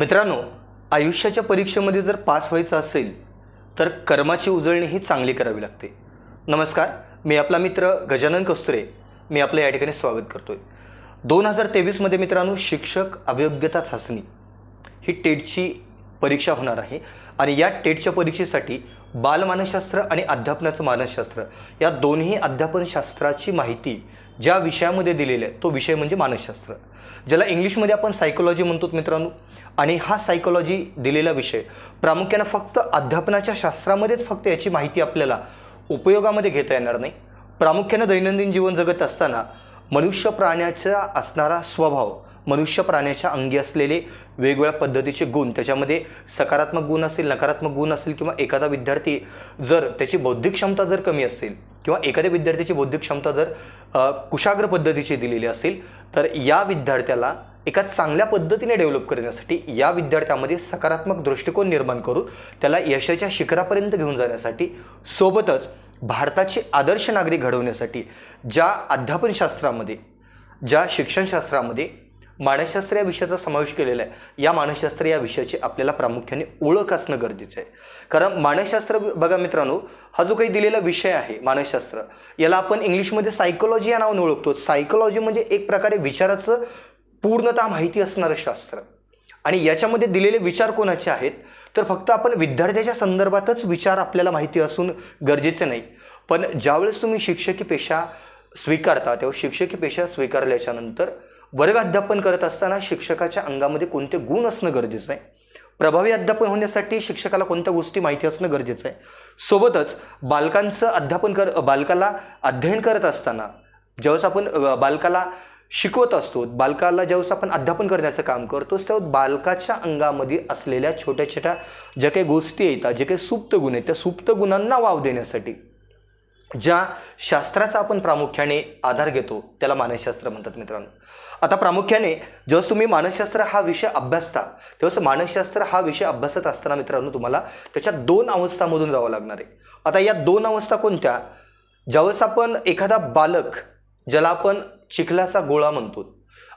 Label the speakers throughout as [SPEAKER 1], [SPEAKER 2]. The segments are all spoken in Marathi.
[SPEAKER 1] मित्रांनो आयुष्याच्या परीक्षेमध्ये जर पास व्हायचं असेल तर कर्माची उजळणी ही चांगली करावी लागते. नमस्कार मी आपला मित्र गजानन कस्तुरे. मी आपलं या ठिकाणी स्वागत करतोय. दोन हजार तेवीसमध्ये मित्रांनो शिक्षक अभियोग्यता चाचणी ही टेटची परीक्षा होणार आहे आणि या टेटच्या परीक्षेसाठी बालमानसशास्त्र आणि अध्यापनाचं मानसशास्त्र या दोन्ही अध्यापनशास्त्राची माहिती ज्या विषयामध्ये दिलेले आहे तो विषय म्हणजे मानसशास्त्र. ज्याला इंग्लिशमध्ये आपण सायकोलॉजी म्हणतो मित्रांनो आणि हा सायकोलॉजी दिलेला विषय प्रामुख्यानं फक्त अध्यापनाच्या शास्त्रामध्येच फक्त याची माहिती आपल्याला उपयोगामध्ये घेता येणार नाही. प्रामुख्यानं दैनंदिन जीवन जगत असताना मनुष्य प्राण्याचा असणारा स्वभाव मनुष्य प्राण्याच्या अंगी असलेले वेगवेगळ्या पद्धतीचे गुण त्याच्यामध्ये सकारात्मक गुण असेल नकारात्मक गुण असेल किंवा एखादा विद्यार्थी जर त्याची बौद्धिक क्षमता जर कमी असेल किंवा एखाद्या विद्यार्थ्याची बौद्धिक क्षमता जर कुशाग्र पद्धतीची दिलेली असेल तर या विद्यार्थ्याला एका चांगल्या पद्धतीने डेव्हलप करण्यासाठी या विद्यार्थ्यामध्ये सकारात्मक दृष्टिकोन निर्माण करून त्याला यशाच्या शिखरापर्यंत घेऊन जाण्यासाठी सोबतच भारताची आदर्श नागरिक घडवण्यासाठी ज्या अध्यापनशास्त्रामध्ये ज्या शिक्षणशास्त्रामध्ये मानसशास्त्र या विषयाचा समावेश केलेला आहे. या मानसशास्त्र या विषयाची आपल्याला प्रामुख्याने ओळख असणं गरजेचं आहे. कारण मानसशास्त्र बघा मित्रांनो हा जो काही दिलेला विषय आहे मानसशास्त्र याला आपण इंग्लिशमध्ये सायकोलॉजी या नावाने ओळखतो. सायकोलॉजी म्हणजे एक प्रकारे विचाराचं पूर्णतः माहिती असणारं शास्त्र. आणि याच्यामध्ये दिलेले विचार कोणाचे आहेत? तर फक्त आपण विद्यार्थ्याच्या संदर्भातच विचार आपल्याला माहिती असून गरजेचे नाही. पण ज्यावेळेस तुम्ही शिक्षकी पेशा स्वीकारता तेव्हा शिक्षकी पेशा स्वीकारल्याच्यानंतर वर्ग अध्यापन करत असताना शिक्षकाच्या अंगामध्ये कोणते गुण असणं गरजेचं आहे? प्रभावी अध्यापन होण्यासाठी शिक्षकाला कोणत्या गोष्टी माहिती असणं गरजेचं आहे? सोबतच बालकांचं अध्यापन कर बालकाला अध्ययन करत असताना ज्यावेळेस आपण बालकाला शिकवत असतो बालकाला ज्यावेळेस आपण अध्यापन करण्याचं काम करतो तेव्हा बालकाच्या अंगामध्ये असलेल्या छोट्या छोट्या ज्या काही गोष्टी येतात जे काही सुप्त गुण आहेत त्या सुप्त गुणांना वाव देण्यासाठी ज्या शास्त्राचा आपण प्रामुख्याने आधार घेतो त्याला मानसशास्त्र म्हणतात मित्रांनो. आता प्रामुख्याने जेव्हा तुम्ही मानसशास्त्र हा विषय अभ्यासता तेव्हाच मानसशास्त्र हा विषय अभ्यासत असताना मित्रांनो तुम्हाला त्याच्या दोन अवस्थामधून जावं लागणार आहे. आता या दोन अवस्था कोणत्या? ज्यावेळेस आपण एखादा बालक ज्याला आपण चिखलाचा गोळा म्हणतो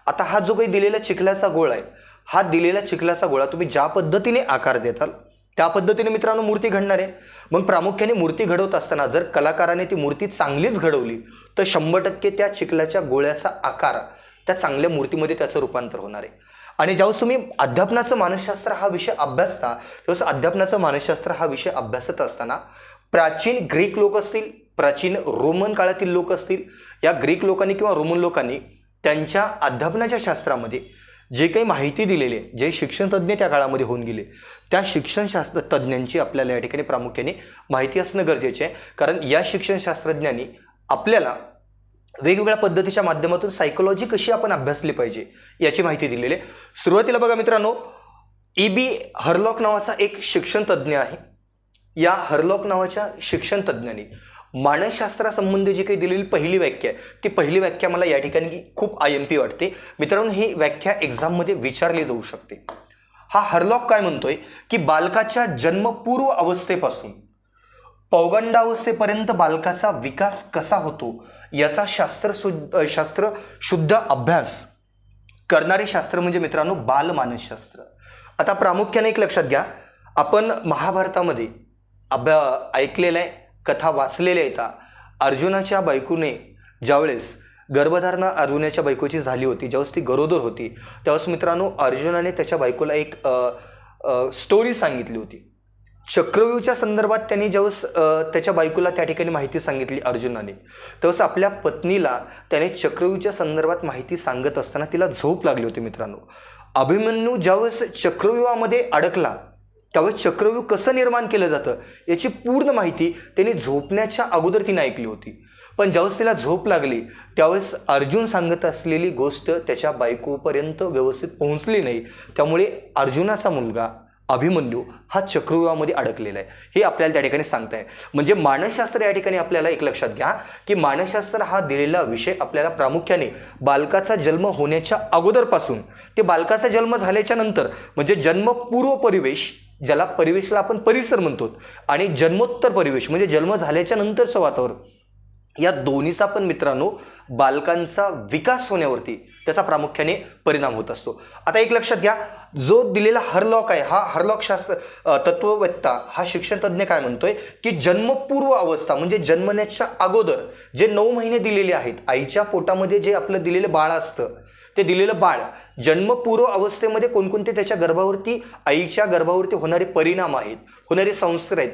[SPEAKER 1] आता हा जो काही दिलेला चिखलाचा गोळा आहे हा दिलेला चिखलाचा गोळा तुम्ही ज्या पद्धतीने आकार देताल त्या पद्धतीने मित्रांनो मूर्ती घडणार आहे. मग प्रामुख्याने मूर्ती घडवत असताना जर कलाकाराने ती मूर्ती चांगलीच घडवली तर शंभर टक्के त्या चिखलाच्या गोळ्याचा आकार त्या चांगल्या मूर्तीमध्ये त्याचं रूपांतर होणार आहे. आणि ज्यावेळेस तुम्ही अध्यापनाचं मानसशास्त्र हा विषय अभ्यासता त्यावेळेस अध्यापनाचं मानसशास्त्र हा विषय अभ्यासत असताना प्राचीन ग्रीक लोक असतील प्राचीन रोमन काळातील लोक असतील या ग्रीक लोकांनी किंवा रोमन लोकांनी त्यांच्या अध्यापनाच्या शास्त्रामध्ये जे काही माहिती दिलेली आहे जे शिक्षण तज्ज्ञ त्या काळामध्ये होऊन गेले त्या शिक्षणशास्त्र तज्ज्ञांची आपल्याला या ठिकाणी प्रामुख्याने माहिती असणं गरजेचे आहे. कारण या शिक्षणशास्त्रज्ञांनी आपल्याला वेगवेगळ्या पद्धतीच्या माध्यमातून सायकोलॉजी कशी आपण अभ्यासली पाहिजे याची माहिती दिलेली आहे. सुरुवातीला बघा मित्रांनो ई बी हरलॉक नावाचा एक शिक्षण तज्ज्ञ आहे. या हरलॉक नावाच्या शिक्षण तज्ज्ञांनी मानसशास्त्रासंबंधी जी काही दिलेली पहिली व्याख्या आहे ती पहिली व्याख्या मला या ठिकाणी खूप आय एम पी वाटते. मित्रांनो ही व्याख्या एक्झाममध्ये विचारली जाऊ शकते. हा हरलॉक काय म्हणतोय? की बालकाच्या जन्मपूर्व अवस्थेपासून पौगंडावस्थेपर्यंत बालकाचा विकास कसा होतो याचा शास्त्र शुद्ध शास्त्र शुद्ध अभ्यास करणारे शास्त्र म्हणजे मित्रांनो बालमानसशास्त्र आता प्रामुख्याने एक लक्षात घ्या आपण महाभारतामध्ये अभ्या ऐकलेलं आहे कथा वाचलेल्या आहेत. अर्जुनाच्या बायकोने ज्यावेळेस गर्भधारणा अर्जुनाच्या बायकोची झाली होती ज्यावेळेस ती गरोदर होती त्यावेळेस मित्रांनो अर्जुनाने त्याच्या बायकोला एक स्टोरी सांगितली होती. चक्रव्यूहच्या संदर्भात त्यांनी ज्यावेळेस त्याच्या बायकोला त्या ठिकाणी माहिती सांगितली अर्जुनाने तेव्हाच आपल्या पत्नीला त्याने चक्रव्यूहच्या संदर्भात माहिती सांगत असताना तिला झोप लागली होती मित्रांनो. अभिमन्यू ज्यावेळेस चक्रव्यूहामध्ये अडकला त्यावेळेस चक्रव्यूह कसं निर्माण केलं जातं याची पूर्ण माहिती त्यांनी झोपण्याच्या अगोदर तिने ऐकली होती. पण ज्यावेळेस तिला झोप लागली त्यावेळेस अर्जुन सांगत असलेली गोष्ट त्याच्या बायकोपर्यंत व्यवस्थित पोहोचली नाही. त्यामुळे अर्जुनाचा मुलगा अभिमन्यू हा चक्रव्यूहामध्ये अडकलेला आहे. हे आपल्याला त्या ठिकाणी सांगता आहे म्हणजे मानसशास्त्र या ठिकाणी आपल्याला एक लक्षात घ्या की मानसशास्त्र हा दिलेला विषय आपल्याला प्रामुख्याने बालकाचा जन्म होण्याच्या अगोदरपासून ते बालकाचा जन्म झाल्याच्यानंतर म्हणजे जन्मपूर्व परिवेश ज्याला परिवेशला आपण परिसर म्हणतो आणि जन्मोत्तर परिवेश म्हणजे जन्म झाल्याच्या नंतरचं वातावरण या दोन्हीचा पण मित्रांनो बालकांचा विकास होण्यावरती त्याचा प्रामुख्याने परिणाम होत असतो. आता एक लक्षात घ्या जो दिलेला हरलॉक आहे हा हरलॉक शास्त्र तत्ववेत्ता हा शिक्षण तज्ज्ञ काय म्हणतोय की जन्मपूर्व अवस्था म्हणजे जन्मण्याच्या अगोदर जे नऊ महिने दिलेले आहेत आईच्या पोटामध्ये जे आपलं दिलेलं बाळ असतं ते दिलेलं बाळ जन्मपूर्व अवस्थेमध्ये कोणकोणते त्याच्या गर्भावरती आईच्या गर्भावरती होणारे परिणाम आहेत होणारे संस्कार आहेत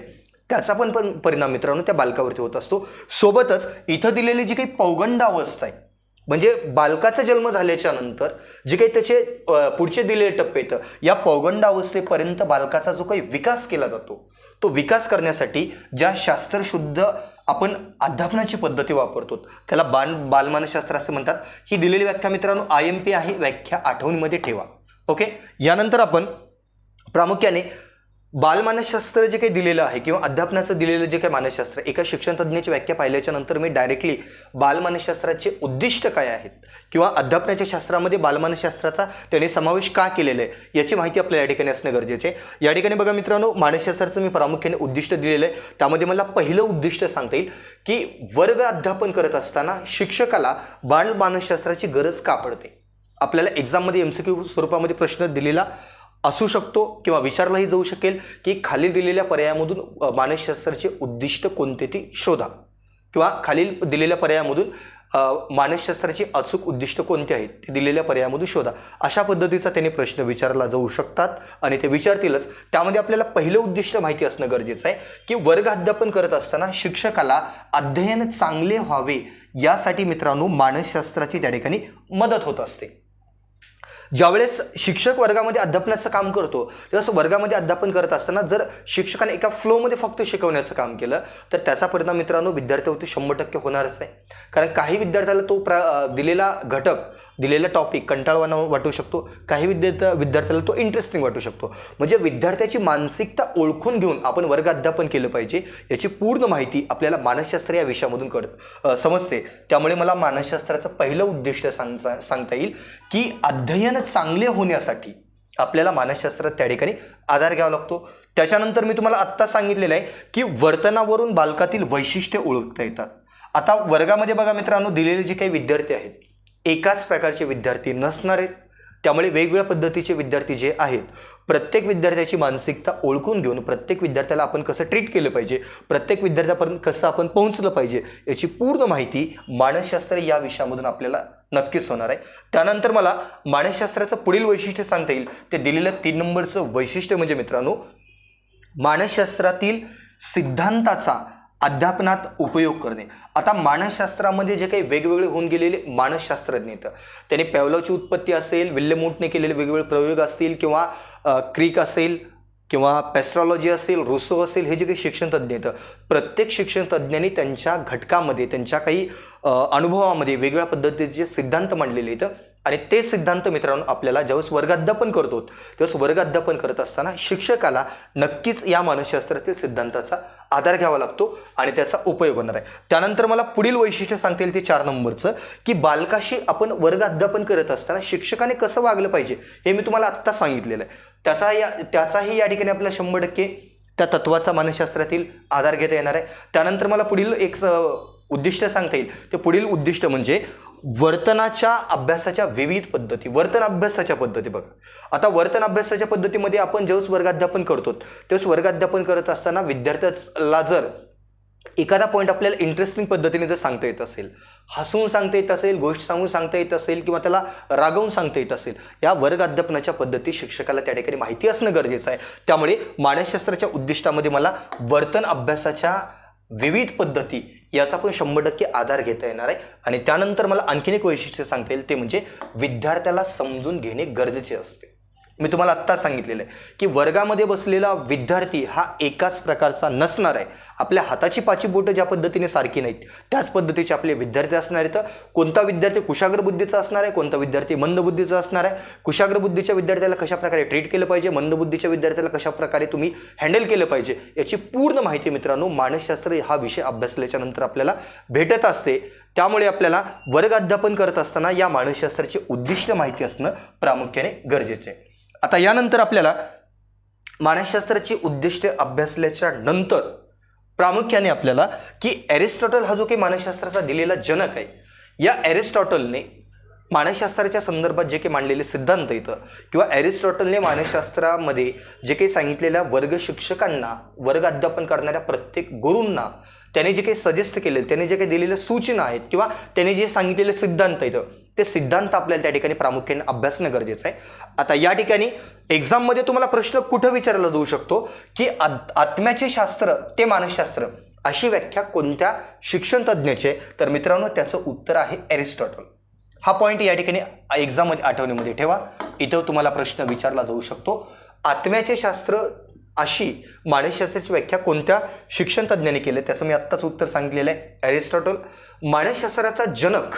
[SPEAKER 1] त्याचा पण पण परिणाम मित्रांनो त्या बालकावरती होत असतो. सोबतच इथं दिलेली जी काही पौगंड अवस्था आहे म्हणजे बालकाचा जन्म झाल्याच्यानंतर जे काही त्याचे पुढचे दिलेले टप्पे आहेत या पौगंड अवस्थेपर्यंत बालकाचा जो काही विकास केला जातो तो विकास करण्यासाठी ज्या शास्त्रशुद्ध आपण अध्यापनाची पद्धती वापरतो त्याला बाल बालमानसशास्त्र असे म्हणतात. ही दिलेली व्याख्या मित्रांनो आय एम पी आहे व्याख्या आठवणीमध्ये ठेवा. ओके? यानंतर आपण प्रामुख्याने बालमानसशास्त्र जे काही दिलेलं आहे किंवा अध्यापनाचं दिलेलं जे काही मानसशास्त्र एका शिक्षणतज्ज्ञाची व्याख्या पाहिल्याच्या नंतर मी डायरेक्टली बालमानसशास्त्राचे उद्दिष्ट काय आहेत? किंवा अध्यापनाच्या शास्त्रामध्ये बालमानसशास्त्राचा त्याने समावेश का केलेला आहे? याची माहिती आपल्याला या ठिकाणी असणं गरजेचे आहे. या ठिकाणी बघा मित्रांनो मानसशास्त्राचं मी प्रामुख्याने उद्दिष्ट दिलेलं आहे. त्यामध्ये मला पहिलं उद्दिष्ट सांगता येईल की वर्ग अध्यापन करत असताना शिक्षकाला बालमानसशास्त्राची गरज का पडते? आपल्याला एक्झाममध्ये एम सी क्यू स्वरूपामध्ये प्रश्न दिलेला असू शकतो किंवा विचारलाही जाऊ शकेल की खाली दिलेल्या पर्यायामधून मानसशास्त्राचे उद्दिष्ट कोणते ती शोधा. किंवा खालील दिलेल्या पर्यायामधून मानसशास्त्राची अचूक उद्दिष्ट कोणते आहेत ते दिलेल्या पर्यायामधून शोधा. अशा पद्धतीचा त्यांनी प्रश्न विचारला जाऊ शकतात आणि ते विचारतीलच. त्यामध्ये आपल्याला पहिलं उद्दिष्ट माहिती असणं गरजेचं आहे की वर्ग अध्यापन करत असताना शिक्षकाला अध्ययन चांगले व्हावे यासाठी मित्रांनो मानसशास्त्राची त्या ठिकाणी मदत होत असते. ज्यावेळेस शिक्षक वर्गामध्ये अध्यापनाचं काम करतो तेव्हा वर्गामध्ये अध्यापन करत असताना जर शिक्षकाने एका फ्लोमध्ये फक्त शिकवण्याचं काम केलं तर त्याचा परिणाम मित्रांनो विद्यार्थ्यावरती शंभर टक्के होणारच आहे कारण काही विद्यार्थ्याला तो प्रा दिलेला घटक दिलेला टॉपिक कंटाळवाना वाटू शकतो. काही विद्यार्थ्या विद्यार्थ्याला तो इंटरेस्टिंग वाटू शकतो. म्हणजे विद्यार्थ्याची मानसिकता ओळखून घेऊन आपण वर्ग अध्यापन केलं पाहिजे याची पूर्ण माहिती आपल्याला मानसशास्त्र या विषयामधून कळत समजते. त्यामुळे मला मानसशास्त्राचं पहिलं उद्दिष्ट सांग सांगता येईल की अध्ययन चांगले होण्यासाठी आपल्याला मानसशास्त्रात त्या ठिकाणी आधार घ्यावा लागतो. त्याच्यानंतर मी तुम्हाला आत्ता सांगितलेलं आहे की वर्तनावरून बालकातील वैशिष्ट्य ओळखता येतात. आता वर्गामध्ये बघा मित्रांनो दिलेले जे काही विद्यार्थी आहेत एकाच प्रकारचे विद्यार्थी नसणार आहेत. त्यामुळे वेगवेगळ्या पद्धतीचे विद्यार्थी जे आहेत प्रत्येक विद्यार्थ्याची मानसिकता ओळखून घेऊन प्रत्येक विद्यार्थ्याला आपण कसं ट्रीट केलं पाहिजे प्रत्येक विद्यार्थ्यापर्यंत कसं आपण पोहोचलं पाहिजे याची पूर्ण माहिती मानसशास्त्र या विषयामधून आपल्याला नक्कीच होणार आहे. त्यानंतर मला मानसशास्त्राचं पुढील वैशिष्ट्य सांगता येईल. ते दिलेलं तीन नंबरचं वैशिष्ट्य म्हणजे मित्रांनो मानसशास्त्रातील सिद्धांताचा अध्यापनात उपयोग करणे. आता मानसशास्त्रामध्ये जे काही वेगवेगळे होऊन गेलेले मानसशास्त्रज्ञ आहेत त्यांनी पेवलाची उत्पत्ती असेल विल्यमोटने केलेले वेगवेगळे प्रयोग असतील किंवा क्रीक क्रिक असेल किंवा पेस्ट्रॉलॉजी असेल रुसो असेल हे जे काही शिक्षण तज्ज्ञ आहेत प्रत्येक शिक्षण तज्ज्ञांनी त्यांच्या घटकामध्ये त्यांच्या काही अनुभवामध्ये वेगवेगळ्या पद्धतीचे सिद्धांत मांडलेले आहेत आणि ते सिद्धांत मित्रांनो आपल्याला ज्यावेळेस वर्गाध्यापन करतो त्यावेळेस वर्गाध्यापन करत असताना शिक्षकाला नक्कीच या मानसशास्त्रातील सिद्धांताचा आधार घ्यावा लागतो आणि त्याचा उपयोग होणार आहे. त्यानंतर मला पुढील वैशिष्ट्य सांगता येईल ते चार नंबरचं की बालकाशी आपण वर्ग अध्यापन करत असताना शिक्षकाने कसं वागलं पाहिजे हे मी तुम्हाला आत्ता सांगितलेलं आहे. त्याचा या त्याचाही या ठिकाणी आपल्याला शंभर टक्के त्या तत्वाचा मानसशास्त्रातील आधार घेता येणार आहे. त्यानंतर मला पुढील एक स- उद्दिष्ट सांगता येईल. ते पुढील उद्दिष्ट म्हणजे वर्तनाच्या अभ्यासाच्या विविध पद्धती वर्तन अभ्यासाच्या पद्धती बघा. आता वर्तन अभ्यासाच्या पद्धतीमध्ये आपण जेव्हा वर्गाध्यापन करतो तेव्हाच वर्गाध्यापन करत असताना विद्यार्थ्याला जर एखादा पॉईंट आपल्याला इंटरेस्टिंग पद्धतीने जर सांगता येत असेल हसून सांगता येत असेल गोष्ट सांगून सांगता येत असेल किंवा त्याला रागवून सांगता येत असेल या वर्ग अध्यापनाच्या पद्धती शिक्षकाला त्या ठिकाणी माहिती असणं गरजेचं आहे. त्यामुळे मानसशास्त्राच्या उद्दिष्टामध्ये मला वर्तन अभ्यासाच्या विविध पद्धती याचा पण शंभर टक्के आधार घेता येणार आहे. आणि त्यानंतर मला आणखीन एक वैशिष्ट्य सांगता येईल ते म्हणजे विद्यार्थ्याला समजून घेणे गरजेचे असते. मी तुम्हाला आत्ता सांगितलेलं आहे की वर्गामध्ये बसलेला विद्यार्थी हा एकाच प्रकारचा नसणार आहे. आपल्या हाताची पाची बोटं ज्या पद्धतीने सारखी नाहीत त्याच पद्धतीचे आपले विद्यार्थी असणार आहेत. कोणता विद्यार्थी कुशाग्र बुद्धीचा असणार आहे कोणता विद्यार्थी मंदबुद्धीचा असणार आहे? कुशाग्र बुद्धीच्या विद्यार्थ्याला कशाप्रकारे ट्रीट केलं पाहिजे? मंदबुद्धीच्या विद्यार्थ्याला कशाप्रकारे तुम्ही हँडल केलं पाहिजे? याची पूर्ण माहिती मित्रांनो मानसशास्त्र हा विषय अभ्यासल्याच्या नंतर आपल्याला भेटत असते. त्यामुळे आपल्याला वर्ग अध्यापन करत असताना या मानसशास्त्राची उद्दिष्ट माहिती असणं प्रामुख्याने गरजेचे आहे. आता यानंतर आपल्याला मानसशास्त्राची उद्दिष्टे अभ्यासल्याच्या नंतर प्रामुख्याने आपल्याला की ॲरिस्टॉटल हा जो काही मानसशास्त्राचा दिलेला जनक आहे या ॲरिस्टॉटलने मानसशास्त्राच्या संदर्भात जे काही मांडलेले सिद्धांत इथं किंवा ॲरिस्टॉटलने मानसशास्त्रामध्ये जे काही सांगितलेल्या वर्ग शिक्षकांना वर्ग अध्यापन करणाऱ्या प्रत्येक गुरूंना त्याने जे काही सजेस्ट केले त्याने जे काही दिलेल्या सूचना आहेत किंवा त्याने जे सांगितलेले सिद्धांत इथं ते सिद्धांत आपल्याला त्या ठिकाणी प्रामुख्याने अभ्यासणं गरजेचं आहे. आता या ठिकाणी एक्झाममध्ये तुम्हाला प्रश्न कुठं विचारला जाऊ शकतो? की आत्म्याचे शास्त्र ते मानसशास्त्र अशी व्याख्या कोणत्या शिक्षण तज्ज्ञाचे? तर मित्रांनो त्याचं उत्तर आहे एरिस्टॉटल. हा पॉईंट या ठिकाणी एक्झाममध्ये आठवणीमध्ये ठेवा. इथं तुम्हाला प्रश्न विचारला जाऊ शकतो. आत्म्याचे शास्त्र अशी मानसशास्त्राची व्याख्या कोणत्या शिक्षण केली? त्याचं मी आत्ताच उत्तर सांगितलेलं आहे. ॲरिस्टॉटल मानसशास्त्राचा जनक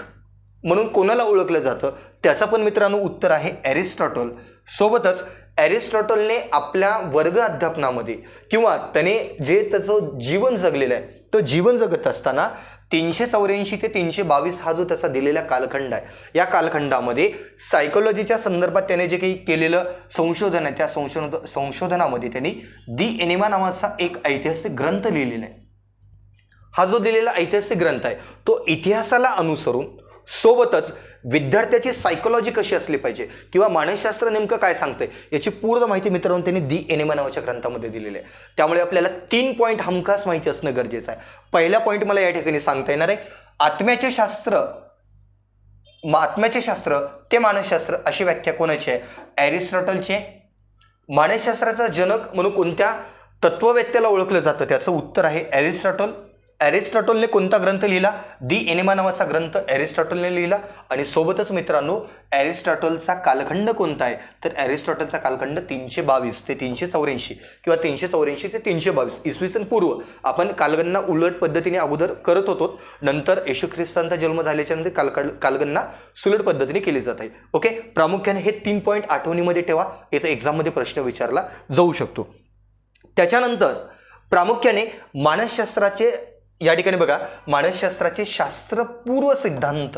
[SPEAKER 1] म्हणून कोणाला ओळखलं जातं? त्याचं पण मित्रांनो उत्तर आहे ॲरिस्टॉटल. सोबतच ॲरिस्टॉटलने आपल्या वर्ग अध्यापनामध्ये किंवा त्याने जे त्याचं जीवन जगलेलं आहे तो जीवन जगत असताना तीनशे चौऱ्याऐंशी ते तीनशे बावीस हा जो त्याचा दिलेला कालखंड आहे या कालखंडामध्ये सायकोलॉजीच्या संदर्भात त्याने जे काही केलेलं संशोधन आहे त्या संशोध संशोधनामध्ये त्यांनी दी एनिमा नावाचा एक ऐतिहासिक ग्रंथ लिहिलेला आहे. हा जो दिलेला ऐतिहासिक ग्रंथ आहे तो इतिहासाला अनुसरून सोबतच विद्यार्थ्याची सायकोलॉजी कशी असली पाहिजे? किंवा मानसशास्त्र नेमकं काय सांगतंय? याची पूर्ण माहिती मित्रांनो त्यांनी दी एनिमा नावाच्या ग्रंथामध्ये दिलेली आहे. त्यामुळे आपल्याला तीन पॉईंट हमखास माहिती असणं गरजेचं आहे. पहिला पॉईंट मला या ठिकाणी सांगता येणार आहे. आत्म्याचे शास्त्र म- आत्म्याचे शास्त्र ते मानसशास्त्र अशी व्याख्या कोणाची आहे? ॲरिस्टॉटलची आहे. मानसशास्त्राचा जनक म्हणून कोणत्या तत्ववेत्याला ओळखलं जातं? त्याचं उत्तर आहे ॲरिस्टॉटल ॲरिस्टॉटलने कोणता ग्रंथ लिहिला? दी एनिमा नावाचा ग्रंथ ॲरिस्टॉटलने लिहिला. आणि सोबतच मित्रांनो ॲरिस्टॉटलचा कालखंड कोणता आहे? तर ॲरिस्टॉटलचा कालखंड तीनशे बावीस ते तीनशे चौऱ्याऐंशी किंवा तीनशे चौऱ्याऐंशी ते तीनशे बावीस इसवी सन पूर्व. आपण कालगणना उलट पद्धतीने अगोदर करत होतो. नंतर येशू ख्रिस्तांचा जन्म झाल्याच्यानंतर कालकड कालगणना सुलट पद्धतीने केली जात आहे. ओके? प्रामुख्याने हे तीन पॉईंट आठवणीमध्ये ठेवा. येतं एक्झाममध्ये प्रश्न विचारला जाऊ शकतो. त्याच्यानंतर प्रामुख्याने मानसशास्त्राचे या ठिकाणी बघा मानसशास्त्राचे शास्त्रपूर्व सिद्धांत.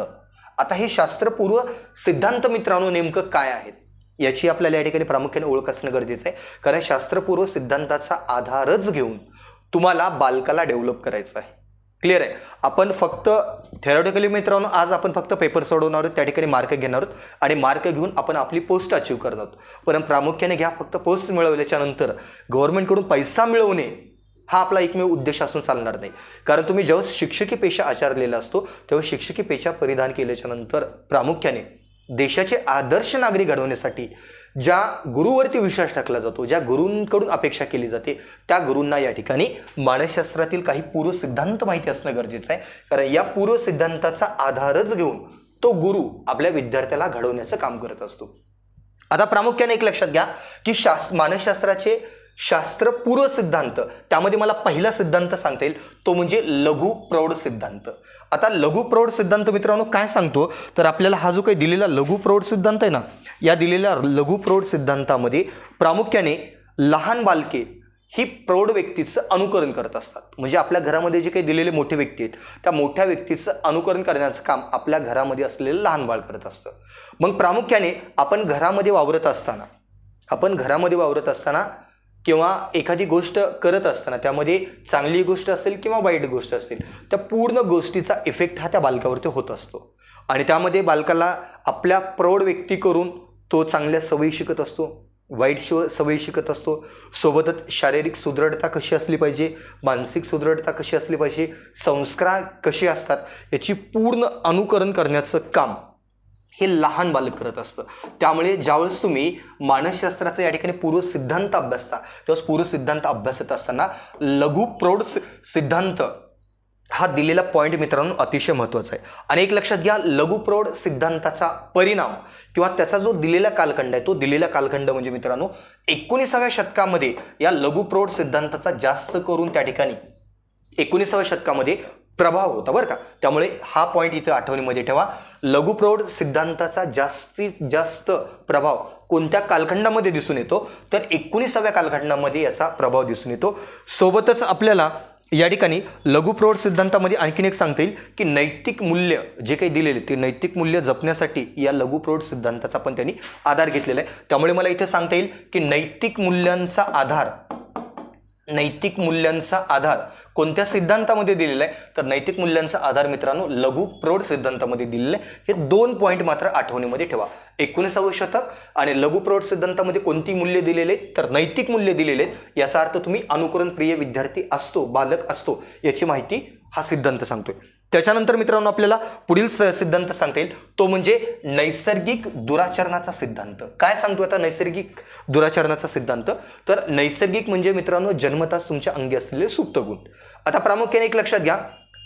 [SPEAKER 1] आता हे शास्त्रपूर्व सिद्धांत मित्रांनो नेमकं काय आहेत? याची आपल्याला या ठिकाणी प्रामुख्याने ओळख असणं गरजेचं आहे. कारण शास्त्रपूर्व सिद्धांताचा आधारच घेऊन तुम्हाला बालकाला डेव्हलप करायचं आहे. क्लिअर आहे? आपण फक्त थेरॉटिकली मित्रांनो आज आपण फक्त पेपर सोडवणार आहोत त्या ठिकाणी मार्क घेणार आहोत आणि मार्क घेऊन आपण आपली पोस्ट अचीव करणार आहोत. पण प्रामुख्याने घ्या फक्त पोस्ट मिळवल्याच्यानंतर गव्हर्नमेंटकडून पैसा मिळवणे हा आपला एकमेव उद्देश असून चालणार नाही. कारण तुम्ही जेव्हा शिक्षकी पेशा आचारलेला असतो तेव्हा शिक्षकी पेशा परिधान केल्याच्यानंतर प्रामुख्याने देशाचे आदर्श नागरिक घडवण्यासाठी ज्या गुरुवरती विश्वास टाकला जातो ज्या गुरूंकडून अपेक्षा केली जाते त्या गुरूंना या ठिकाणी मानसशास्त्रातील काही पूर्व सिद्धांत माहिती असणं गरजेचं आहे. कारण या पूर्व सिद्धांताचा आधारच घेऊन तो गुरु आपल्या विद्यार्थ्याला घडवण्याचं काम करत असतो. आता प्रामुख्याने एक लक्षात घ्या की शास मानसशास्त्राचे शास्त्र पूर्व सिद्धांत. त्यामध्ये मला पहिला सिद्धांत सांगता येईल. तो म्हणजे लघु प्रौढ सिद्धांत. आता लघु प्रौढ सिद्धांत मित्रांनो काय सांगतो? तर आपल्याला हा जो काही दिलेला लघु प्रौढ सिद्धांत आहे ना या दिलेल्या लघु प्रौढ सिद्धांतामध्ये प्रामुख्याने लहान बालके ही प्रौढ व्यक्तीचं अनुकरण करत असतात. म्हणजे आपल्या घरामध्ये जे काही दिलेले मोठे व्यक्ती आहेत त्या मोठ्या व्यक्तीचं अनुकरण करण्याचं काम आपल्या घरामध्ये असलेलं लहान बाळ करत असतं. मग प्रामुख्याने आपण घरामध्ये वावरत असताना आपण घरामध्ये वावरत असताना किंवा एखादी गोष्ट करत असताना त्यामध्ये चांगली गोष्ट असेल किंवा वाईट गोष्ट असेल त्या पूर्ण गोष्टीचा इफेक्ट हा त्या बालकावरती होत असतो. आणि त्यामध्ये बालकाला आपल्या प्रौढ व्यक्ती करून तो चांगल्या सवयी शिकत असतो वाईट शिव सवयी शिकत असतो. सोबतच शारीरिक सुदृढता कशी असली पाहिजे मानसिक सुदृढता कशी असली पाहिजे संस्कार कसे असतात याची पूर्ण अनुकरण करण्याचं काम हे लहान बालक करत असतं. त्यामुळे ज्यावेळेस तुम्ही मानसशास्त्राचा या ठिकाणी पूर्व सिद्धांत अभ्यासता त्यावेळेस पूर्व सिद्धांत अभ्यासत असताना लघु प्रौढ सि- सिद्धांत हा दिलेला पॉईंट मित्रांनो अतिशय महत्त्वाचा आहे. आणि एक लक्षात घ्या लघुप्रौढ सिद्धांताचा परिणाम किंवा त्याचा जो दिलेला कालखंड आहे तो दिलेला कालखंड म्हणजे मित्रांनो एकोणीसाव्या शतकामध्ये या लघुप्रौढ सिद्धांताचा जास्त करून त्या ठिकाणी एकोणीसाव्या शतकामध्ये प्रभाव होता बरं का. त्यामुळे हा पॉईंट इथं आठवणीमध्ये ठेवा. लघुप्रौढ सिद्धांताचा जास्तीत जास्त प्रभाव कोणत्या कालखंडामध्ये दिसून येतो? तर एकोणीसाव्या कालखंडामध्ये याचा प्रभाव दिसून येतो. सोबतच आपल्याला या ठिकाणी लघुप्रौढ सिद्धांतामध्ये आणखीन एक सांगता येईल की नैतिक मूल्य जे काही दिलेले ते नैतिक मूल्य जपण्यासाठी या लघुप्रौढ सिद्धांताचा पण त्यांनी आधार घेतलेला आहे. त्यामुळे मला इथे सांगता येईल की नैतिक मूल्यांचा आधार नैतिक मूल्यांचा आधार कोणत्या सिद्धांतामध्ये दिलेलं आहे? तर नैतिक मूल्यांचा आधार मित्रांनो लघु प्रौढ सिद्धांतामध्ये दिलेलं आहे. हे दोन पॉईंट मात्र आठवणीमध्ये ठेवा. एकोणीसावं शतक आणि लघु प्रौढ सिद्धांतामध्ये कोणती मूल्य दिलेले? आहेत तर नैतिक मूल्य दिलेले आहेत. याचा अर्थ तुम्ही अनुकरण प्रिय विद्यार्थी असतो बालक असतो याची माहिती हा सिद्धांत सांगतोय. त्याच्यानंतर मित्रांनो आपल्याला पुढील स- सिद्धांत सांगता येईल. तो म्हणजे नैसर्गिक दुराचरणाचा सिद्धांत. काय सांगतो आता नैसर्गिक दुराचरणाचा सिद्धांत? तर नैसर्गिक म्हणजे मित्रांनो जन्मताच तुमच्या अंगी असलेले सुप्त गुण. आता प्रामुख्याने एक लक्षात घ्या.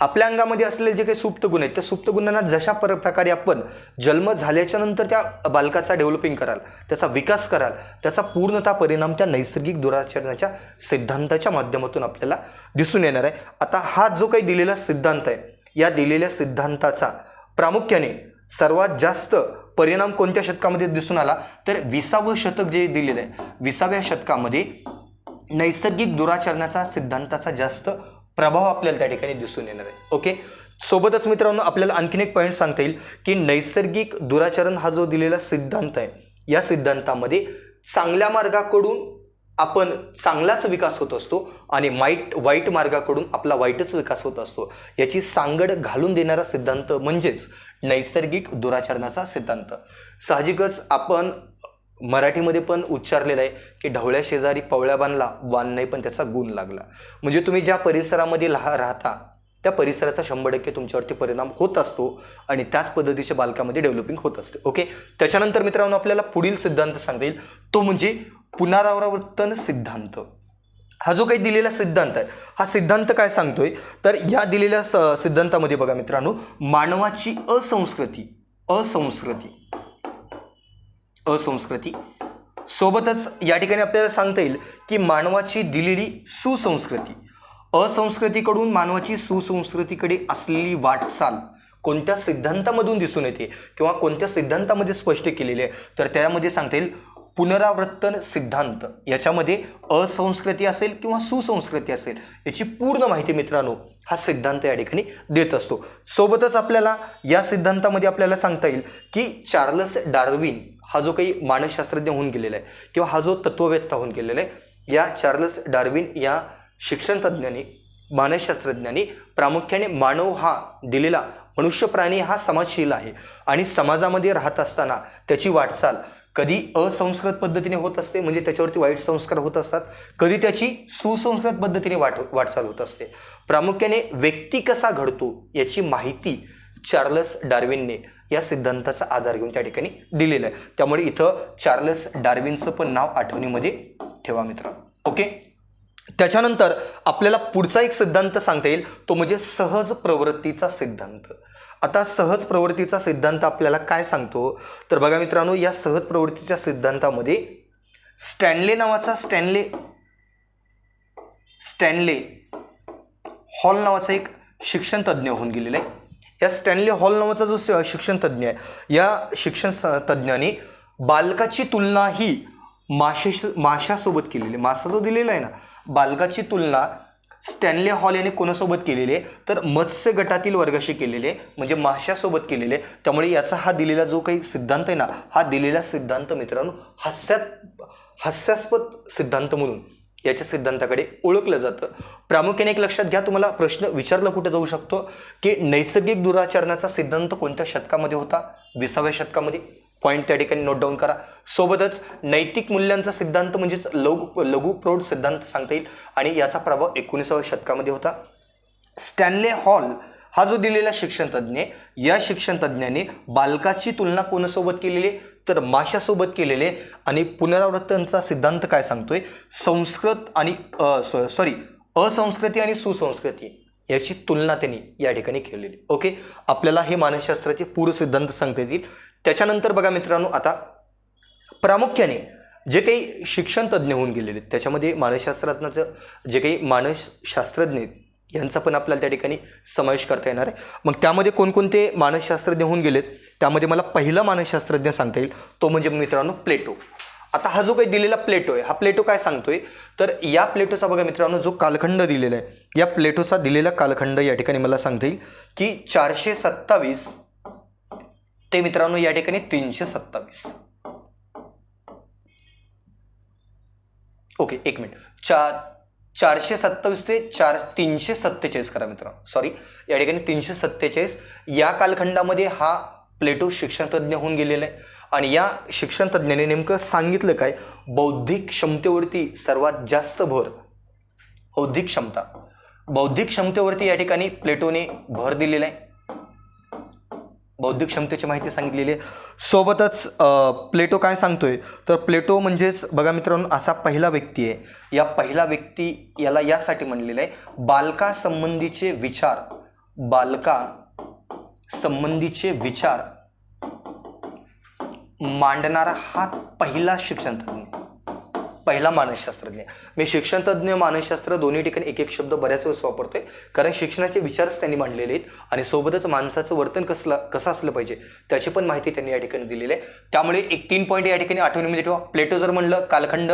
[SPEAKER 1] आपल्या अंगामध्ये असलेले जे काही सुप्त गुण आहेत त्या सुप्त गुणांना जशा पर प्रकारे आपण जन्म झाल्याच्यानंतर त्या बालकाचा डेव्हलपिंग कराल त्याचा विकास कराल त्याचा पूर्णतः परिणाम त्या नैसर्गिक दुराचरणाच्या सिद्धांताच्या माध्यमातून आपल्याला दिसून येणार आहे. आता हा जो काही दिलेला सिद्धांत आहे या दिलेल्या सिद्धांताचा प्रामुख्याने सर्वात जास्त परिणाम कोणत्या शतकामध्ये दिसून आला? तर विसावं शतक जे दिलेलं आहे विसाव्या शतकामध्ये नैसर्गिक दुराचरणाचा सिद्धांताचा जास्त प्रभाव आपल्याला त्या ठिकाणी दिसून येणार आहे. ओके? सोबतच मित्रांनो आपल्याला आणखीन एक पॉईंट सांगता येईल की नैसर्गिक दुराचरण हा जो दिलेला सिद्धांत आहे या सिद्धांतामध्ये चांगल्या मार्गाकडून आपण चांगलाच विकास होत असतो आणि माईट वाईट मार्गाकडून आपला वाईटच विकास होत असतो. याची सांगड घालून देणारा सिद्धांत म्हणजेच नैसर्गिक दुराचरणाचा सिद्धांत. साहजिकच आपण मराठीमध्ये पण उच्चारलेलं आहे की ढवळ्या शेजारी पवळ्या बांधला वान नाही पण त्याचा गुण लागला. म्हणजे तुम्ही ज्या परिसरामध्ये लहा राहता त्या परिसराचा शंभर टक्के तुमच्यावरती परिणाम होत असतो आणि त्याच पद्धतीच्या बालकामध्ये डेव्हलपिंग होत असते. ओके त्याच्यानंतर मित्रांनो आपल्याला पुढील सिद्धांत सांगता येईल. तो म्हणजे पुनरावर्तन सिद्धांत. हा जो काही दिलेला सिद्धांत आहे हा सिद्धांत काय सांगतोय? तर या दिलेल्या स सिद्धांतामध्ये बघा मित्रांनो मानवाची असंस्कृती असंस्कृती असंस्कृती. सोबतच या ठिकाणी आपल्याला सांगता येईल की मानवाची दिलेली सुसंस्कृती असंस्कृतीकडून मानवाची सुसंस्कृतीकडे असलेली वाटचाल कोणत्या सिद्धांतामधून दिसून येते किंवा कोणत्या सिद्धांतामध्ये स्पष्ट केलेली आहे तर त्यामध्ये सांगता येईल पुनरावर्तन सिद्धांत. याच्यामध्ये असंस्कृती असेल किंवा सुसंस्कृती असेल याची पूर्ण माहिती मित्रांनो हा सिद्धांत या ठिकाणी देत असतो. सोबतच आपल्याला या सिद्धांतामध्ये आपल्याला सांगता येईल की चार्लस डार्विन हा जो काही मानसशास्त्रज्ञ होऊन गेलेला आहे किंवा हा जो तत्ववेत्ता होऊन गेलेला आहे या चार्लस डार्विन या शिक्षणतज्ज्ञांनी मानसशास्त्रज्ञांनी प्रामुख्याने मानव हा दिलेला मनुष्य प्राणी हा समाजशील आहे. आणि समाजामध्ये राहत असताना त्याची वाटचाल कधी असंस्कृत पद्धतीने होत असते म्हणजे त्याच्यावरती वाईट संस्कार होत असतात. कधी त्याची सुसंस्कृत पद्धतीने वाट वाटचाल होत असते. प्रामुख्याने व्यक्ती कसा घडतो याची माहिती चार्लस डार्विनने या सिद्धांताचा आधार घेऊन त्या ठिकाणी दिलेलं आहे. त्यामुळे इथं चार्लस डार्विनचं पण नाव आठवणीमध्ये ठेवा मित्र. ओके? त्याच्यानंतर आपल्याला पुढचा एक सिद्धांत सांगता येईल तो म्हणजे सहज प्रवृत्तीचा सिद्धांत. आता सहज प्रवृत्तीचा सिद्धांत आपल्याला काय सांगतो तर बघा मित्रांनो या सहज प्रवृत्तीच्या सिद्धांतामध्ये स्टॅनले नावाचा स्टॅनले स्टॅनले हॉल नावाचा एक शिक्षण तज्ज्ञ होऊन गेलेला आहे या स्टॅनले हॉल नावाचा जो स- शिक्षण तज्ज्ञ आहे या शिक्षण स- तज्ज्ञाने बालकाची तुलना ही माशे माशासोबत केलेली आहे. मासा जो दिलेला आहे ना बालकाची तुलना स्टॅनले हॉल याने कोणासोबत केलेले तर मत्स्य गटातील वर्गाशी केलेले आहे म्हणजे माशासोबत केलेले. आहे त्यामुळे याचा हा दिलेला जो काही सिद्धांत आहे ना हा दिलेला सिद्धांत मित्रांनो हास्यात हास्यास्पद सिद्धांत म्हणून याच्या सिद्धांताकडे ओळखलं जातं. प्रामुख्याने एक लक्षात घ्या तुम्हाला प्रश्न विचारला कुठे जाऊ शकतो की नैसर्गिक दुराचरणाचा सिद्धांत कोणत्या शतकामध्ये होता? विसाव्या शतकामध्ये. पॉईंट त्या ठिकाणी नोट डाऊन करा. सोबतच नैतिक मूल्यांचा सिद्धांत म्हणजेच लघु लघु प्रौढ सिद्धांत सांगता येईल. आणि याचा प्रभाव एकोणीसाव्या शतकामध्ये होता. स्टॅनले हॉल हा जो दिलेला शिक्षणतज्ञ आहे, या शिक्षणतज्ञाने बालकाची तुलना कोणासोबत केलेली तर माशासोबत केलेले आणि पुनरावृत्तांचा सिद्धांत काय सांगतोय? संस्कृत आणि सॉरी असंस्कृती आणि सुसंस्कृती याची तुलना त्यांनी या ठिकाणी केलेली. ओके? आपल्याला हे मानसशास्त्राचे पूर्व सिद्धांत सांगता येतील. त्याच्यानंतर बघा मित्रांनो आता प्रामुख्याने जे काही शिक्षण तज्ज्ञ होऊन गेलेले आहेत त्याच्यामध्ये मानसशास्त्रज्ञाचं जे काही मानसशास्त्रज्ञ आहेत यांचा पण आपल्याला त्या ठिकाणी समावेश करता येणार आहे. मग त्यामध्ये कोणकोणते मानसशास्त्रज्ञ होऊन गेलेत त्यामध्ये मला पहिला मानसशास्त्रज्ञ सांगता येईल तो म्हणजे मित्रांनो प्लेटो. आता हा जो काही दिलेला प्लेटो आहे हा प्लेटो काय सांगतोय? तर या प्लेटोचा बघा मित्रांनो जो कालखंड दिलेला आहे या प्लेटोचा दिलेला कालखंड या ठिकाणी मला सांगता येईल की चारशे सत्तावीस ते मित्रांनो या ठिकाणी तीनशे सत्तावीस. ओके एक मिनिट. चार चारशे सत्तावीस ते चार तीनशे सत्तेचाळीस करा मित्र सॉरी या ठिकाणी तीनशे सत्तेचाळीस या कालखंडामध्ये हा प्लेटो शिक्षणतज्ञ होऊन गेलेला आहे. आणि या शिक्षणतज्ञाने नेमकं सांगितलं काय? बौद्धिक क्षमतेवरती सर्वात जास्त भर. बौद्धिक क्षमता. बौद्धिक क्षमतेवरती या ठिकाणी प्लेटोने भर दिलेला आहे. बौद्धिक क्षमतेची माहिती सांगितलेली आहे. सोबतच प्लेटो काय सांगतोय? तर प्लेटो म्हणजेच बघा मित्रांनो असा पहिला व्यक्ती आहे. या पहिला व्यक्ती याला यासाठी म्हणलेला आहे बालकासंबंधीचे विचार. बालका संबंधीचे विचार मांडणारा हा पहिला शिक्षणतज्ञ पहिला मानसशास्त्रज्ञ. मी शिक्षणतज्ञ मानसशास्त्र दोन्ही ठिकाणी एक एक शब्द बऱ्याच वेळेस वापरतोय. कारण शिक्षणाचे विचारच त्यांनी मांडलेले आहेत आणि सोबतच माणसाचं वर्तन कसलं कसं असलं पाहिजे त्याची पण माहिती त्यांनी या ठिकाणी दिलेली आहे. त्यामुळे एक तीन पॉईंट या ठिकाणी आठवणीमध्ये ठेवा प्लेटो जर म्हणलं कालखंड.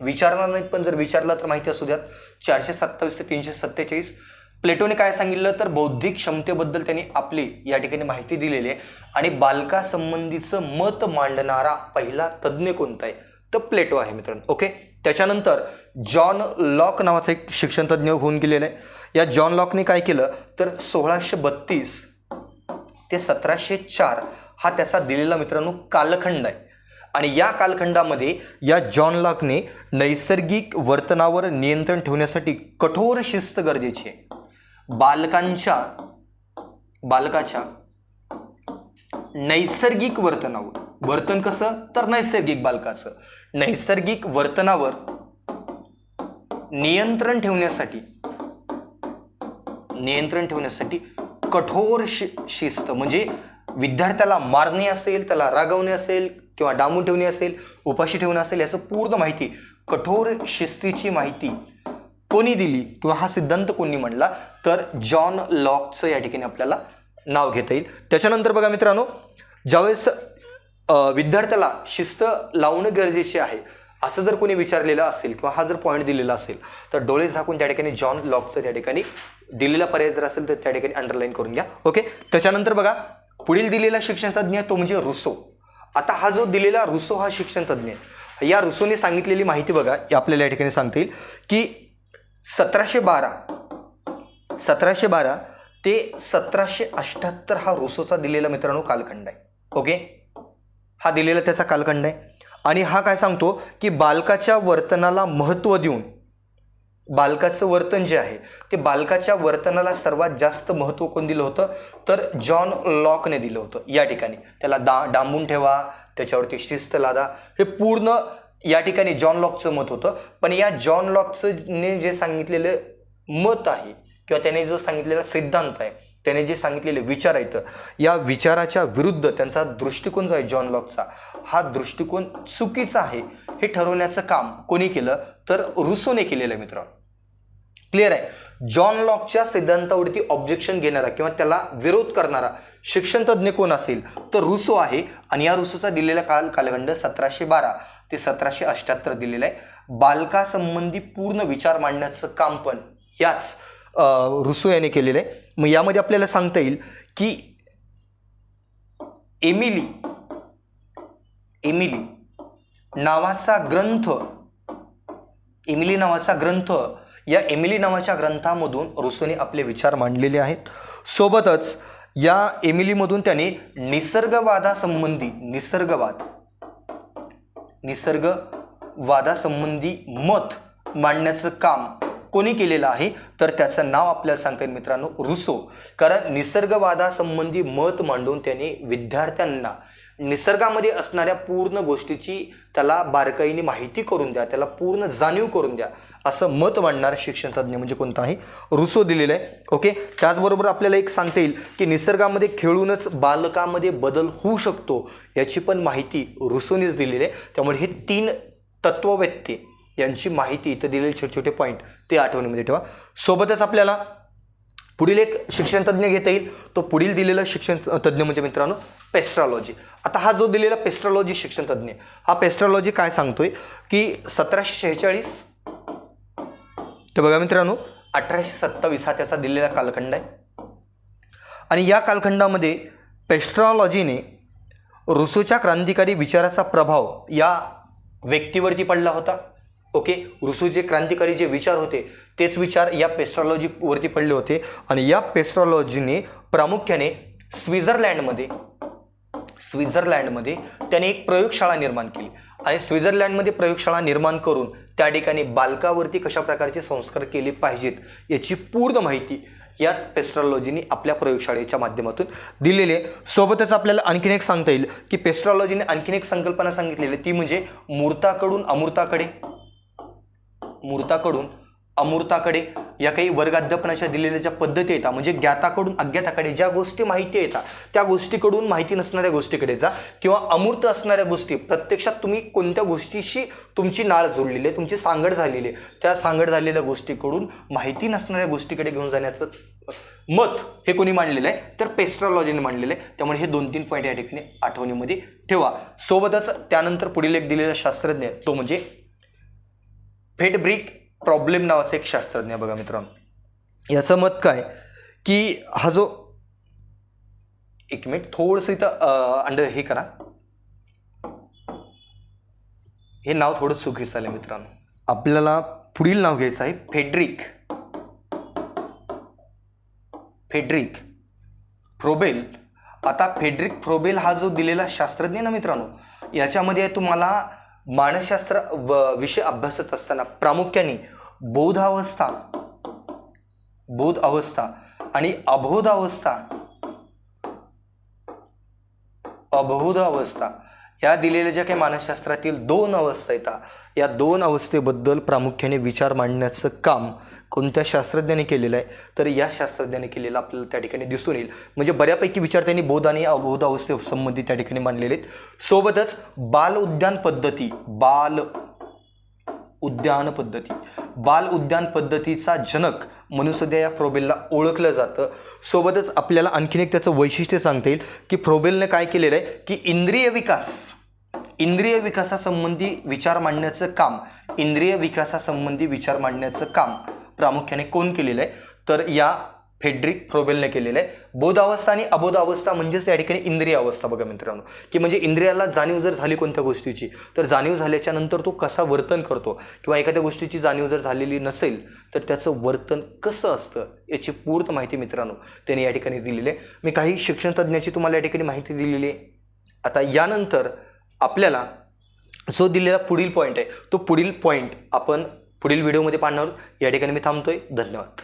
[SPEAKER 1] विचारणार नाहीत पण जर विचारला तर माहिती असू द्यात. चारशे सत्तावीस ते तीनशे सत्तेचाळीस. प्लेटोने काय सांगितलं तर बौद्धिक क्षमतेबद्दल त्यांनी आपली या ठिकाणी माहिती दिलेली आहे. आणि बालकासंबंधीचं मत मांडणारा पहिला तज्ज्ञ कोणता आहे? तर प्लेटो आहे मित्रांनो ओके? त्याच्यानंतर जॉन लॉक नावाचा एक शिक्षणतज्ञ होऊन गेलेला आहे. या जॉन लॉकने काय केलं? तर सोळाशे बत्तीस ते सतराशे चार हा त्याचा दिलेला मित्रांनो कालखंड आहे. आणि या कालखंडामध्ये या जॉन लॉकने नैसर्गिक वर्तनावर नियंत्रण ठेवण्यासाठी कठोर शिस्त गरजेची आहे. बालकांच्या बालकाच्या नैसर्गिक वर्तनावर. वर्तन कसं? तर नैसर्गिक बालकाचं. नैसर्गिक वर्तनावर नियंत्रण ठेवण्यासाठी नियंत्रण ठेवण्यासाठी कठोर शि शिस्त म्हणजे विद्यार्थ्याला मारणे असेल त्याला रागवणे असेल किंवा डांबून ठेवणे असेल उपाशी ठेवणे असेल याचं पूर्ण माहिती कठोर शिस्तीची माहिती कोणी दिली किंवा हा सिद्धांत कोणी म्हणला तर जॉन लॉकचं या ठिकाणी आपल्याला नाव घेता येईल. त्याच्यानंतर बघा मित्रांनो ज्यावेळेस विद्यार्थ्याला शिस्त लावणं गरजेचे आहे. असं जर कोणी विचारलेलं असेल किंवा हा जर पॉईंट दिलेला असेल तर डोळे झाकून त्या ठिकाणी जॉन लॉकचं त्या ठिकाणी दिलेला पर्याय जर असेल तर त्या ठिकाणी अंडरलाईन करून घ्या. ओके त्याच्यानंतर बघा पुढील दिलेला शिक्षणतज्ञ तो म्हणजे रुसो. आता हा जो दिलेला रुसो हा शिक्षणतज्ञ आहे या रुसोने सांगितलेली माहिती बघा हे आपल्याला या ठिकाणी सांगता येईल की सतराशे बारा सतराशे बारा ते सतराशे अठ्ठ्याहत्तर हा रुसोचा दिलेला मित्रांनो कालखंड आहे. ओके हा दिलेला त्याचा कालखंड आहे. आणि हा काय सांगतो की बालकाच्या वर्तनाला महत्त्व देऊन बालकाचं वर्तन जे आहे ते बालकाच्या वर्तनाला सर्वात जास्त महत्त्व कोण दिलं होतं? तर जॉन लॉकने दिलं होतं या ठिकाणी. त्याला दा डांबून ठेवा त्याच्यावरती शिस्त लादा. हे पूर्ण या ठिकाणी जॉन लॉकचं मत होतं. पण या जॉन लॉकचं ने जे सांगितलेलं मत आहे किंवा त्याने जो सांगितलेला सिद्धांत आहे त्याने जे सांगितलेले विचार आहेत या विचाराच्या विरुद्ध त्यांचा दृष्टिकोन जो आहे जॉन लॉकचा हा दृष्टिकोन चुकीचा आहे हे ठरवण्याचं काम कोणी केलं? तर रुसोने केलेलं आहे मित्र क्लिअर आहे? जॉन लॉकच्या सिद्धांतावरती ऑब्जेक्शन घेणारा किंवा त्याला विरोध करणारा शिक्षणतज्ञ कोण असेल? तर रुसो आहे आणि या रुसोचा दिलेला काल कालखंड सतराशे बारा ते सतराशे अष्ट्याहत्तर दिलेला आहे. बालकासंबंधी पूर्ण विचार मांडण्याचं काम पण याच रुसो याने केलेलं आहे. मग यामध्ये आपल्याला सांगता येईल की एमिली एमिली नावाचा ग्रंथ एमिली नावाचा ग्रंथ या एमिली नावाच्या ग्रंथामधून रुसोने आपले विचार मांडलेले आहेत. सोबतच या एमिलीमधून त्याने निसर्गवादासंबंधी निसर्गवाद निसर्गवादासंबंधी मत मांडण्याचं काम कोणी केलेलं आहे तर त्याचं नाव आपल्याला सांगता येईल मित्रांनो रुसो. कारण निसर्गवादासंबंधी मत मांडून त्याने विद्यार्थ्यांना निसर्गामध्ये असणाऱ्या पूर्ण गोष्टीची त्याला बारकाईने माहिती करून द्या त्याला पूर्ण जाणीव करून द्या असं मत मांडणारं शिक्षणतज्ञ म्हणजे कोणतं आहे? रुसो दिलेलं आहे. ओके? त्याचबरोबर आपल्याला एक सांगता येईल की निसर्गामध्ये खेळूनच बालकामध्ये बदल होऊ शकतो याची पण माहिती रुसोनेच दिलेली आहे. त्यामुळे हे तीन तत्ववेत्ते यांची माहिती इथं दिलेले छोटे छोटे पॉईंट ते आठवणीमध्ये ठेवा. सोबतच आपल्याला पुढील एक शिक्षणतज्ञ घेता येईल. तो पुढील दिलेला शिक्षण तज्ञ म्हणजे मित्रांनो पेस्ट्रॉलॉजी. आता हा जो दिलेला पेस्ट्रॉलॉजी शिक्षणतज्ञ हा पेस्ट्रॉलॉजी काय सांगतोय? की सतराशे शेहेचाळीस ते बघा मित्रांनो अठराशे सत्तावीस हा त्याचा दिलेला कालखंड आहे. आणि या कालखंडामध्ये पेस्ट्रॉलॉजीने रुसूच्या क्रांतिकारी विचाराचा प्रभाव या व्यक्तीवरती पडला होता. ओके? रुसू जे क्रांतिकारी जे विचार होते तेच विचार या पेस्ट्रॉलॉजीवरती पडले होते. आणि या पेस्ट्रॉलॉजीने प्रामुख्याने स्वित्झर्लँडमध्ये स्वित्झर्लँडमध्ये त्याने एक प्रयोगशाळा निर्माण केली. आणि स्वित्झर्लँडमध्ये प्रयोगशाळा निर्माण करून त्या ठिकाणी बालकावरती कशा प्रकारचे संस्कार केले पाहिजेत याची पूर्ण माहिती याच पेस्ट्रॉलॉजीने आपल्या प्रयोगशाळेच्या माध्यमातून दिलेली आहे. सोबतच आपल्याला आणखीन एक सांगता येईल की पेस्ट्रॉलॉजीने आणखीन एक संकल्पना सांगितलेली ती म्हणजे मूर्ताकडून अमूर्ताकडे. मूर्ताकडून अमूर्ताकडे या काही वर्गाध्यापनाच्या दिलेल्या ज्या पद्धती येतात म्हणजे ज्ञाताकडून अज्ञाताकडे ज्या गोष्टी माहिती येतात त्या गोष्टीकडून माहिती नसणाऱ्या गोष्टीकडे जा किंवा अमूर्त असणाऱ्या गोष्टी प्रत्यक्षात तुम्ही कोणत्या गोष्टीशी तुमची नाळ जोडलेली आहे तुमची सांगड झालेली आहे त्या सांगड झालेल्या गोष्टीकडून माहिती नसणाऱ्या गोष्टीकडे घेऊन जाण्याचं मत हे कोणी मांडलेलं आहे तर पेस्ट्रॉलॉजीने मांडलेलं आहे. त्यामुळे हे दोन तीन पॉईंट या ठिकाणी आठवणीमध्ये ठेवा. सोबतच त्यानंतर पुढील एक दिलेला शास्त्रज्ञ तो म्हणजे फेडब्रिक प्रॉब्लेम नावाचा एक शास्त्रज्ञ बघा मित्रांनो. याचं मत काय? की हा जो एक मिनिट थोडंसं इथं अंडर अंड हे करा. हे नाव थोडं चुकीचं आलं मित्रांनो. आपल्याला पुढील नाव घ्यायचं आहे फेड्रिक. फेड्रिक फ्रोबेल आता फेड्रिक फ्रोबेल हा जो दिलेला शास्त्रज्ञ ना मित्रांनो याच्यामध्ये तुम्हाला मानसशास्त्र व विषय अभ्यासत असताना प्रामुख्याने बोधावस्था बोध अवस्था आणि अबोधावस्था अबोधावस्था अबोध अवस्था या दिलेल्या ज्या काही मानसशास्त्रातील दोन अवस्था येतात या दोन अवस्थेबद्दल प्रामुख्याने विचार मांडण्याचं काम कोणत्या शास्त्रज्ञाने केलेलं आहे? तर या शास्त्रज्ञाने केलेलं आपल्याला त्या ठिकाणी दिसून येईल. म्हणजे बऱ्यापैकी विचार त्यांनी बोध आणि अबोध अवस्थेसंबंधी त्या ठिकाणी मांडलेले आहेत. सोबतच बाल उद्यान पद्धती बाल उद्यान पद्धती. बाल उद्यान पद्धतीचा जनक म्हणून सध्या या फ्रोबेलला ओळखलं जातं. सोबतच आपल्याला आणखीन एक त्याचं वैशिष्ट्य सांगता येईल की फ्रोबेलने काय केलेलं आहे? की इंद्रिय विकास. इंद्रिय विकासासंबंधी विचार मांडण्याचं काम इंद्रिय विकासासंबंधी विचार मांडण्याचं काम प्रामुख्याने कोण केलेलं आहे तर या फेड्रिक फ्रोबेलने केलेलं आहे. बोधावस्था आणि अबोध अवस्था म्हणजेच या ठिकाणी इंद्रिय अवस्था बघा मित्रांनो. की म्हणजे इंद्रियाला जाणीव जर झाली कोणत्या गोष्टीची तर जाणीव झाल्याच्यानंतर तो कसा वर्तन करतो? किंवा एखाद्या गोष्टीची जाणीव जर झालेली नसेल तर त्याचं वर्तन कसं असतं? याची पूर्ण माहिती मित्रांनो त्याने या ठिकाणी दिलेली आहे. मी काही शिक्षणतज्ज्ञाची तुम्हाला या ठिकाणी माहिती दिलेली आहे. आता यानंतर आपल्याला जो दिलेला पुढील पॉईंट आहे. तो पुढील पॉईंट आपण पुढील व्हिडिओमध्ये पाहणार आहोत. या ठिकाणी मी थांबतोय. धन्यवाद.